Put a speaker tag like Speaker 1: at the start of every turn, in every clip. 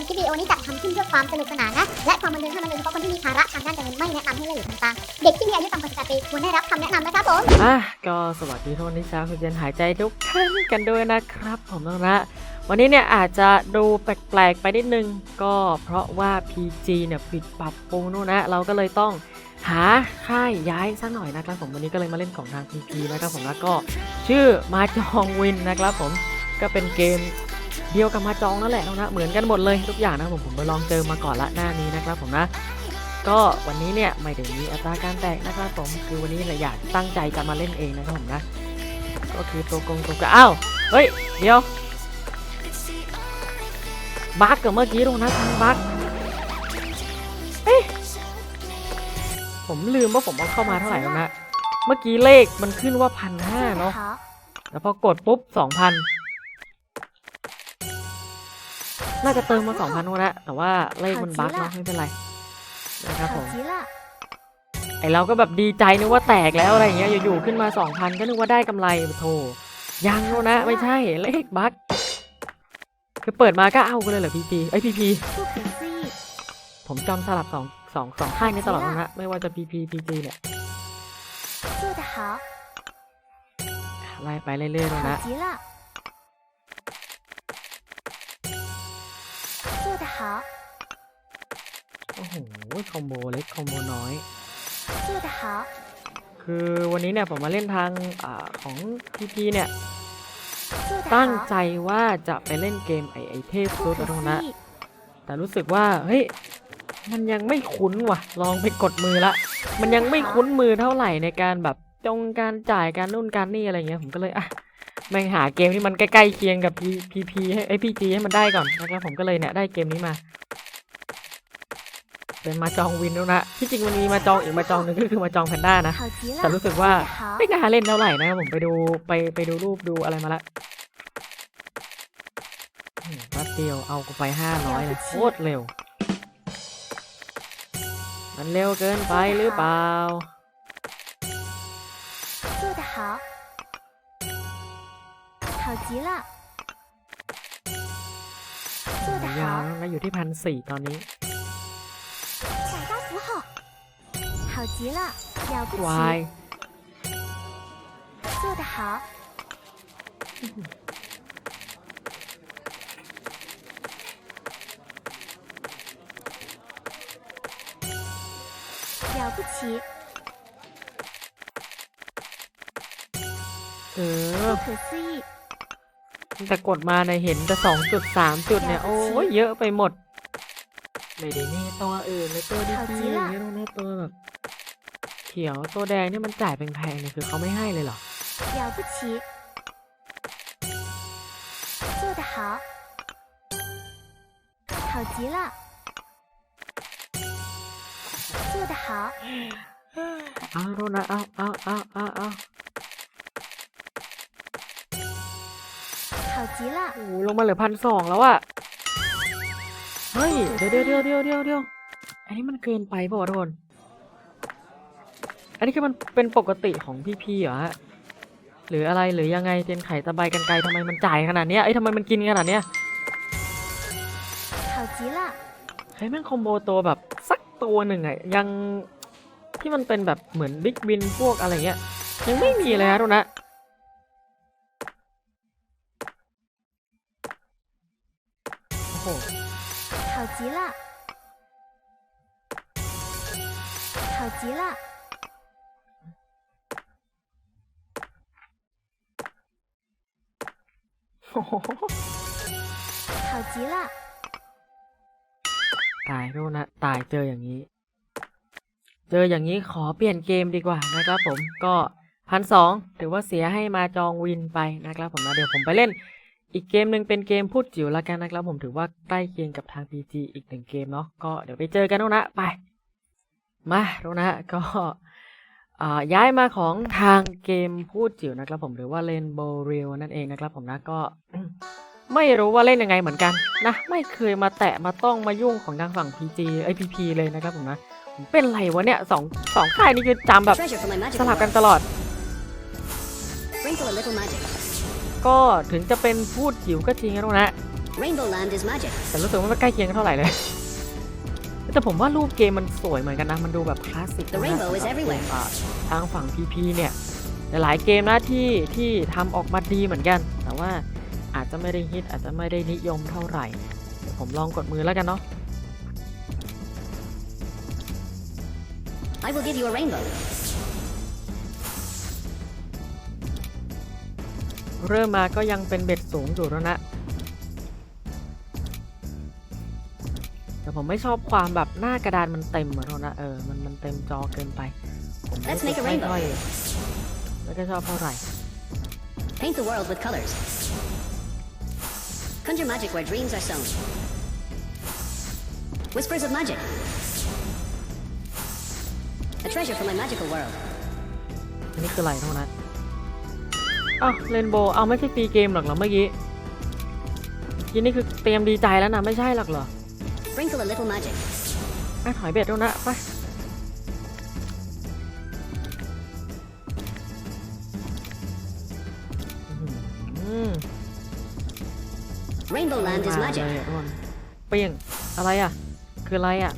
Speaker 1: มคลิปวิดีโอนี้จัดทำขึ้นเพื่อความสนุกสนานนะ และความบันเทิงเท่านั้นโดยเฉพาะคนที่มีภาระทางด้านการเงินไม่แนะนำให้เล่นหรือทำตามเด็กที่มีอายุต่ำกว่า18ปีควรได้รับคำแนะนำนะครับผม
Speaker 2: อะก็สวัสดีทุกคนที่เช้าคุณเจนหายใจทุกท่านกันด้วยนะครับ ผมน้องนะวันนี้เนี่ยอาจจะดูแปลกๆไปนิดนึง ก็เพราะว่า PG เนี่ยปิดปรับปรุงนู่นนะ เราก็เลยต้องหาค่ายย้ายสักหน่อยนะครับผมวันนี้ก็เลยมาเล่นของทาง PP นะครับผมแล้วก็ชื่อมาจองวินนะครับผมก็เป็นเกม เดียวกับมาจองนั่นแหละน้องนะเหมือนกันหมดเลยทุกอย่างนะผมผมไปลองเจอมาก่อนละหน้านี้นะครับผมนะก็วันนี้เนี่ยไม่ได้มีอัตราการแตกนะครับผมคือวันนี้เราอยากตั้งใจจะมาเล่นเองนะครับผมนะก็คือตัวกงตัวกระอ้าวเฮ้ยเดี๋ยวบั๊กกับเมื่อกี้ตรงนั้นทางบั๊กเอ๊ะผมลืมว่าผมเอาเข้ามาเท่าไหร่แล้วนะเมื่อกี้เลขมันขึ้นว่าพันห้าเนาะแล้วพอกดปุ๊บสองพัน น่าจะเติมมา2 0 0พันแล้วแต่ว่าเลขมันบั๊กเนาะไม่เป็นไรนะครับผมไอเราก็แบบดีใจนึกว่าแตกแล้วอะไรเงี้ยอยู่ๆขึ้นมา2,000ก็นึกว่าได้กำไรโธ่ยังโนนะ ไม่ใช่เลขบั๊กคือเปิดมาก็เอากันเลยเหรอพีพีไอพีพีผมจำสลับสองสองสองข้างนี้ตลอดนะไม่ว่าจะพีพีพีพีเนี่ยไล่ไปเรื่อยๆนะ
Speaker 1: 好极了，做得好，
Speaker 2: โอ้โหคอมโบเล็กคอมโบน้อย
Speaker 1: 做得好，
Speaker 2: คือวันนี้เนี่ยผมมาเล่นทางอาของพีพีเนี่ย
Speaker 1: 做得
Speaker 2: ตั้ง
Speaker 1: 好
Speaker 2: ใจ，ว่าจะไปเล่นเกมไอไอเทพ
Speaker 1: 不
Speaker 2: ซู
Speaker 1: 可
Speaker 2: ตรง
Speaker 1: 思
Speaker 2: นะ
Speaker 1: 议，
Speaker 2: แต่รู้สึกว่า เฮ้ย มันยังไม่คุ้นว่ะ ลองไปกดมือละ มันยังไม่คุ้นมือเท่าไหร่ในการแบบจงการจ่ายการนู่นการนี่อะไรเงี้ย ผมก็เลยอ่ะ แม่งหาเกมที่มันใกล้ๆเคียงกับพีพีพีให้ไอพีจีให้มันได้ก่อนนะครับผมก็เลยเนี่ยได้เกมนี้มา เป็นมาจองวินแล้วนะที่จริงมันมีมาจองอีกมาจองหนึ่งก็คือมาจองแพนด้านะแต่รู้สึกว่าไม่น่าเล่นเท่าไหร่นะครับผมไปดูไปไปดูรูปดูอะไรมาละวัดเดียวเอาไปห้าร้อยเลยโคตรเร็ว มันเร็วเกินไปหรือเปล่า
Speaker 1: 好，好极了，做得
Speaker 2: ยาว
Speaker 1: 好，
Speaker 2: นะอยู่ที่พันสี่ตอนนี้
Speaker 1: 小家福后，好极了，了不
Speaker 2: วาย
Speaker 1: 起，做得好，了不起，
Speaker 2: เออ
Speaker 1: 不可思议，
Speaker 2: แต่กดมาในยเห็นแต่สองจุดสามจุดเนี่ย โอ้ยเยอะไปหมด ไม่ได้นี่ตัวอื่นเลยตัวดีๆอย่างเงี้ยต้องได้ตัวแบบเขียวตัวแดงเนี่ยมันจ่ายแพงๆเนี่ยคือเขาไม่ให้เลยเหรอ
Speaker 1: 了不起，做得好，好极了，做得好，
Speaker 2: เอาโทษนะเอาเอาเอาเอาเอา
Speaker 1: 极了，
Speaker 2: โอ้โหลงมาเหลือพันสองแล้วอะเฮ้ย เดี๋ยวเดี๋ยวเดี๋ยวเดี๋ยวเดี๋ยวเดี๋ยวอันนี้มันเกินไปเปล่าวะทุกคน อันนี้คือมันเป็นปกติของพี่พี่เหรอฮะ หรืออะไรหรือยังไงเจนไข่ตะไบกันไกลทำไมมันจ่ายขนาดเนี้ยเอ้ยทำไมมันกินขนาดเนี้ย
Speaker 1: 好极了，
Speaker 2: เฮ้ยแม่งคอมโบตัวแบบสักตัวหนึ่งอะยังที่มันเป็นแบบเหมือนบิ๊กวินพวกอะไรเงี้ย ยังไม่มีเลยฮะทุกคนนะ โอ้โห
Speaker 1: 好极了，好极了，
Speaker 2: โอ้โห
Speaker 1: 好极了，
Speaker 2: ตายทุกคนนะตายเจออย่างนี้ เจออย่างนี้ขอเปลี่ยนเกมดีกว่านะครับผมก็พันสองถือว่าเสียให้มาจองวินไปนะครับผมนะเดี๋ยวผมไปเล่น อีกเกมหนึ่งเป็นเกมพูดจิ๋วละกันนะครับผมถือว่าใกล้เคียงกับทาง PG อีกหนึ่งเกมเนาะก็เดี๋ยวไปเจอกันทุกนนะไป มาทุกคนนะก็อ่าย้ายมาของทางเกมพูดจิ๋วนะครับผมหรือว่า Rainbow Real นั่นเองนะครับผมนะก็ไม่รู้ว่าเล่นยังไงเหมือนกันนะไม่เคยมาแตะมาต้องมายุ่งของทางฝั่ง PG ไอ PP เลยนะครับผมนะผมเป็นไรวะเนี่ยสองสองค่ายนี้คือจำแบบสลับกันตลอด ก็ถึงจะเป็นพูดจิ๋วก็จริงนะทุกคนนะ
Speaker 3: Rainbow Land is magic.
Speaker 2: แต่รู้สึกว่าไม่ใกล้เคียงกันเท่าไหร่เลย แต่ผมว่ารูปเกมมันสวยเหมือนกันนะ มันดูแบบคลาสสิก
Speaker 3: The rainbow is
Speaker 2: สำหรับ
Speaker 3: everywhere
Speaker 2: เกมอะทางฝั่ง PP เนี่ยหลายๆเกมนะที่ที่ทำออกมาดีเหมือนกัน แต่ว่าอาจจะไม่ได้ฮิตอาจจะไม่ได้นิยมเท่าไหร่เดี๋ยวผมลองกดมือแล้วกันเนาะ
Speaker 3: I will give you a rainbow.
Speaker 2: เริ่มมาก็ยังเป็นเบ็ดสูงอยู่แล้วนะ แต่ผมไม่ชอบความแบบหน้ากระดานมันเต็มเหมือนกันนะเออ มันมันเต็มจอเกินไป ผมรู้
Speaker 3: Let's
Speaker 2: สึก
Speaker 3: make a
Speaker 2: ไม่
Speaker 3: rainbow.
Speaker 2: ค่อยไม่ค่อยชอบเท่าไหร่
Speaker 3: Paint the world with colors. Conjure magic where dreams are sown. Whispers of magic. A treasure from my magical world.
Speaker 2: อันนี้คืออะไรเท่านั้น อ้าวเรนโบว์เอาไม่ใช่ฟรีเกมหรอกเหรอเมื่อกี้เมื่อกี้นี่คือเตรียมดีใจแล้วนะไม่ใช่หรอกเหรอ
Speaker 3: Sprinkle a little magic.
Speaker 2: อะถอยเบ็ดแล้วนะไปอื้อหือ
Speaker 3: Rainbow Land is
Speaker 2: มา
Speaker 3: magic.
Speaker 2: เลยอะทุกคนเปรี้ยงอะไรอะ คืออะไรอะ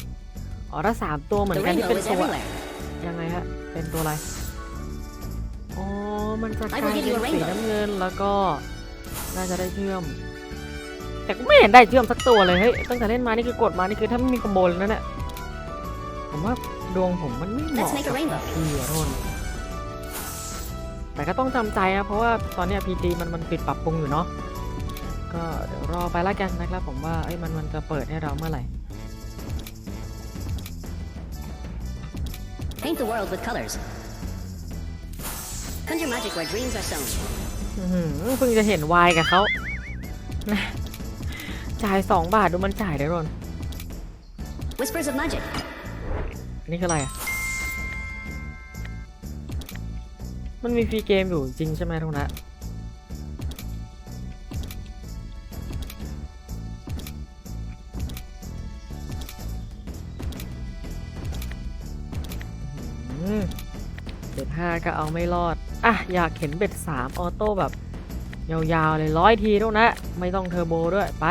Speaker 2: อ๋อถ้าสามตัวเหมือน
Speaker 3: The
Speaker 2: กันที่
Speaker 3: rainbow
Speaker 2: เป็น
Speaker 3: is
Speaker 2: ตัว
Speaker 3: everywhere.
Speaker 2: ยังไงฮะ เป็นตัวอะไรอ๋อ มันจะกลาย
Speaker 3: I will
Speaker 2: เป็น
Speaker 3: give you a
Speaker 2: สี
Speaker 3: rainbow
Speaker 2: น้ำเงินแล้วก็น่าจะได้เชื่อม แต่ก็ไม่เห็นได้เชื่อมสักตัวเลยเฮ้ยตั้งแต่เล่นมานี่คือกดมานี่คือถ้าไม่มีคอมโบเลยนะเนี่ยผมว่าดวงผมมันไม่เหมาะ
Speaker 3: Let's make
Speaker 2: กับ
Speaker 3: a rainbow.
Speaker 2: พี่อะทุกคนแต่ก็ต้องจำใจนะ เพราะว่าตอนเนี้พีจีมันมันปิดปรับปรุงอยู่เนาะก็เดี๋ยวรอไปละกันนะครับ ผมว่าเอ้ยมันมันจะเปิดให้เราเมื่อไหร่
Speaker 3: Paint the world with colors. Conjure magic where dreams are sown.
Speaker 2: อื้อหือเพิ่งจะเห็นวายกับเขานะจ่ายสองบาทดูมันจ่ายได้รอน
Speaker 3: Whispers of magic.
Speaker 2: อันนี่คืออะไรอะ มันมีฟรีเกมอยู่จริงใช่ไหมทุกนะเบ็ดห้าก็เอาไม่รอด อะอยากเห็นเบ็ดสามออโต้แบบยาวๆเลยร้อยทีทุกนะ ไม่ต้องเทอร์โบด้วย ไป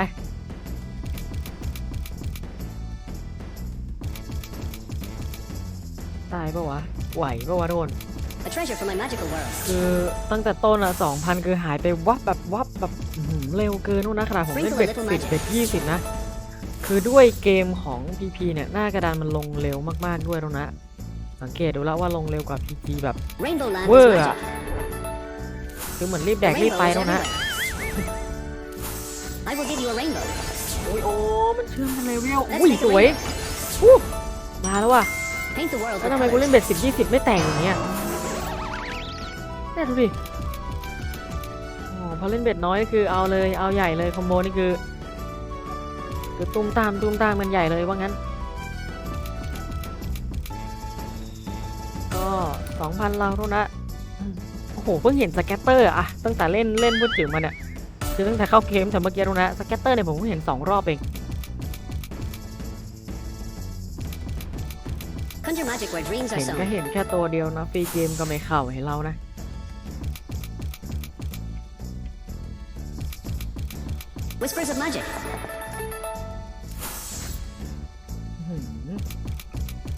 Speaker 2: ตายปะวะ ไหวปะวะโดน
Speaker 3: A treasure from my magical world.
Speaker 2: คือตั้งแต่ต้นอะสองพันคือหายไปวับแบบวับแบบอื้อหือเร็วเกินนู่นนะขนาดผมเล่นเบ็ด
Speaker 3: Sprinkle a
Speaker 2: สิ
Speaker 3: little
Speaker 2: บเบ็ดยี่สิบนะ คือด้วยเกมของ PP เนี่ย หน้ากระดานมันลงเร็วมากๆด้วยตรงนะ สังเกตดูแล้วว่าลงเร็วกว่า PG แบบ
Speaker 3: Rainbow Land
Speaker 2: Whoa.
Speaker 3: is magic.
Speaker 2: คือเหมือนรีบแด
Speaker 3: The
Speaker 2: กรีบ
Speaker 3: rainbow
Speaker 2: ไป
Speaker 3: is
Speaker 2: ตรงนะ
Speaker 3: everywhere. I will give you a rainbow.
Speaker 2: โอ้ยโอ้มันเชื่อมกันเลยเวิว
Speaker 3: Let's
Speaker 2: อุ้ย
Speaker 3: make a
Speaker 2: สวย
Speaker 3: rainbow.
Speaker 2: อู้มาแล้วว่ะ
Speaker 3: Paint the world
Speaker 2: แล้ว
Speaker 3: with
Speaker 2: ทำไมกูเล่น
Speaker 3: colors.
Speaker 2: เบ็ดสิบยี่สิบไม่แตกอย่างเงี้ยเนี่ยดูดิอ๋อพอเล่นเบ็ดน้อยคือเอาเลยเอาใหญ่เลยคอมโบนี่คือ คือตุ้มตามตุ้มตามกันใหญ่เลยว่างั้น 2,000เราเท่นะโอ้โหเพิ่งเห็นสแกตเตอร์อะตั้งแต่เล่นเล่นพูดถึวมาเนี่ยคือตั้งแต่เข้าเกมแต่เมื่อกี้รู้นะสแกตเตอร์เนี่ยผมเพิ่งเห็น 2 รอบเองเห็นก็เห็นแค่ตัวเดียวนะฟรีเกมก็ไม่เข่าให้เรานะ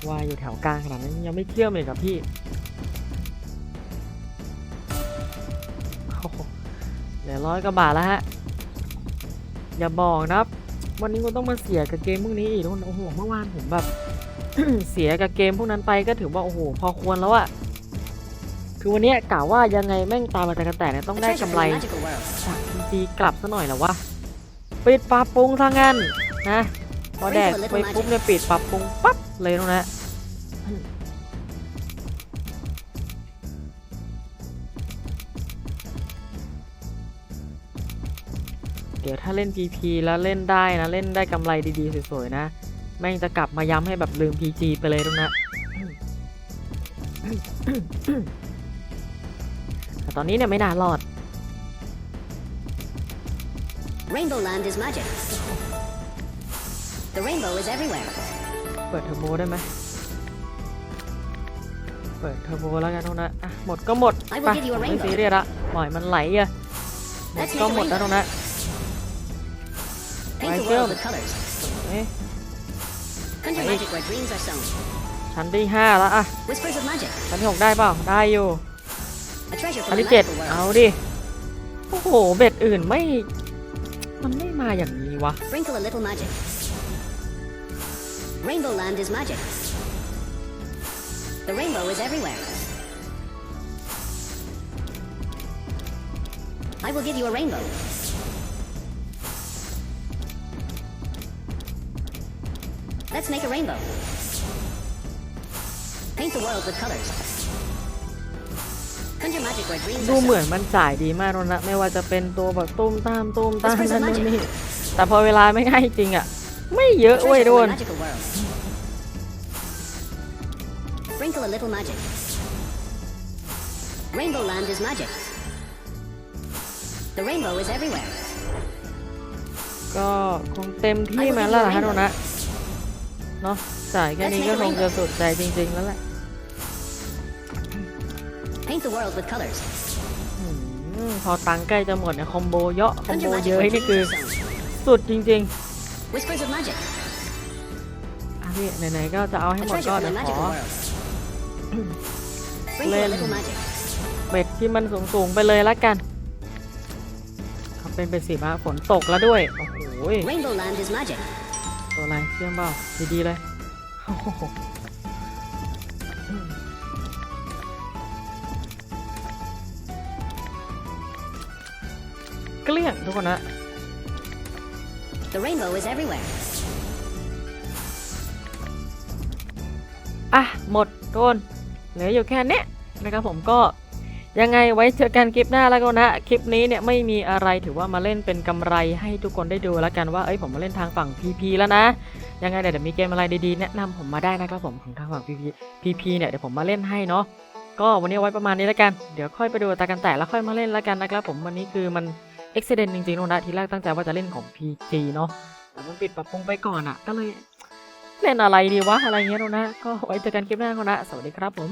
Speaker 2: ว่าอยู่แถวกลางขนาดนั้นยังไม่เชื่อมเลยกับพี่ เหลือร้อยกว่าบาทแล้วฮะ อย่าบอกนะครับ วันนี้กูต้องมาเสียกับเกมพวกนี้อีกโอ้โหเมื่อวานผมแบบ เสียกับเกมพวกนั้นไปก็ถือว่าโอ้โหพอควรแล้วอะคือวันนี้ยกะว่ายังไงแม่งตามมาแต่กันแต่เนี่ยต้องได้กำไรจากดีกลับซะหน่อยแล้ววะปิดปรับปรุงซะงั้นนะพอแดกไปปุ๊บเนี่ยปิดปรับปรุงปั๊บเลยตรงนะ เดี๋ยวถ้าเล่น PP แล้วเล่นได้นะ เล่นได้กำไรดีๆ สวยๆนะ แม่งจะกลับมาย้ำให้แบบลืม PG ไปเลยตรงนะแต่ตอนนี้เนี่ยไม่น่ารอด
Speaker 3: Rainbow Land is magic. The rainbow is everywhere.
Speaker 2: เปิดเทอร์โบได้ไหมเปิดเทอร์โบแล้วกันเท่านั้นอะหมดก็หมด
Speaker 3: I
Speaker 2: ไป
Speaker 3: will give you
Speaker 2: ผม
Speaker 3: a
Speaker 2: ไม่
Speaker 3: rainbow.
Speaker 2: ซีเรียสละปล่อยมันไหลอะหมด
Speaker 3: Let's
Speaker 2: ก็
Speaker 3: make a
Speaker 2: หมดแล้ว
Speaker 3: rainbow.
Speaker 2: ตรงนั้น
Speaker 3: are sown.
Speaker 2: ชั้นที่ห้าแล้วอะ
Speaker 3: Whispers of magic.
Speaker 2: ชั้นที่หกได้เปล่า ได้อยู่
Speaker 3: A treasure
Speaker 2: ชั้
Speaker 3: from
Speaker 2: น
Speaker 3: the
Speaker 2: ที่เจ็ด
Speaker 3: magical
Speaker 2: เอา
Speaker 3: world.
Speaker 2: ดิ โอ้โห เบ็ดอื่นไม่ มันไม่มาอย่างนี้วะ
Speaker 3: Sprinkle a little magic. Rainbow Land is magic. The rainbow is everywhere. I will give you a rainbow. Let's make a rainbow. Paint the world with colors. Conjure magic where dreams
Speaker 2: ดู
Speaker 3: are
Speaker 2: เหมือน
Speaker 3: sown.
Speaker 2: มันจ่ายดีมากแล้วนะไม่ว่าจะเป็นตัวแบบตุ้มตามตุ้มตาม
Speaker 3: Whispers of
Speaker 2: นั่นนู่น
Speaker 3: magic
Speaker 2: นี่แต่พอเวลาไม่ง่ายจริงอะไม่เย
Speaker 3: A
Speaker 2: อะเว้ย
Speaker 3: treasure
Speaker 2: โด
Speaker 3: from
Speaker 2: น
Speaker 3: the magical world. Sprinkle a little magic. Rainbow Land is magic. The rainbow is everywhere.
Speaker 2: ก็คงเต็มที่มาแล้วล่ะฮะโดนะ เนาะจ่ายแค่นี้ก็คงจะสุดใจจริง ๆ แล้วแหละ
Speaker 3: Paint the world with colors.
Speaker 2: อืมพอตังค์ใกล้จะหมดเนี่ยคอมโบเยอะคอมโบ
Speaker 3: Conjure
Speaker 2: เย
Speaker 3: magic
Speaker 2: อะ
Speaker 3: where
Speaker 2: นี่คือ
Speaker 3: dreams are sown.
Speaker 2: สุดจริง
Speaker 3: Whispers of magic.
Speaker 2: ๆอะพี่ไหนๆก็จะเอาให้
Speaker 3: A
Speaker 2: หมด
Speaker 3: treasure
Speaker 2: ก็
Speaker 3: from
Speaker 2: เดี๋
Speaker 3: the
Speaker 2: ยวขอ
Speaker 3: magical world. Sprinkle a
Speaker 2: Lên.
Speaker 3: little magic.
Speaker 2: เบ็ดที่มันสูงๆไปเลยละกันเอาเป็นเป็นสิบฮะฝนตกแล้วด้วย โอ้โห ตัวอะไรเชื่อมเปล่าดีๆเลยโอ้โหเกลี้ยงทุกคนนะ
Speaker 3: The rainbow is everywhere.
Speaker 2: อะ หมดโดนเหลืออยู่แค่นี้นะครับผมก็ ยังไงไว้เจอกันคลิปหน้าแล้วกันนะ คลิปนี้เนี่ยไม่มีอะไรถือว่ามาเล่นเป็นกำไรให้ทุกคนได้ดูแล้วกันว่าเอ้ยผมมาเล่นทางฝั่ง PP แล้วนะ ยังไงเดี๋ยวมีเกมอะไรดีๆแนะนำผมมาได้นะครับผมของทางฝั่ง PP PP เนี่ยเดี๋ยวผมมาเล่นให้เนาะก็วันนี้ไว้ประมาณนี้แล้วกันเดี๋ยวค่อยไปดูตากันแตะแล้วค่อยมาเล่นแล้วกันนะครับผมวันนี้คือมันเอ็กซิเดนต์จริงๆนะทีแรกตั้งใจว่าจะเล่นของ PG เนาะแต่มันปิดปรับปรุงไปก่อนอะ ก็เลยเล่นอะไรดีวะอะไรเงี้ยนะก็ไว้เจอกันคลิปหน้าก่อนนะสวัสดีครับผม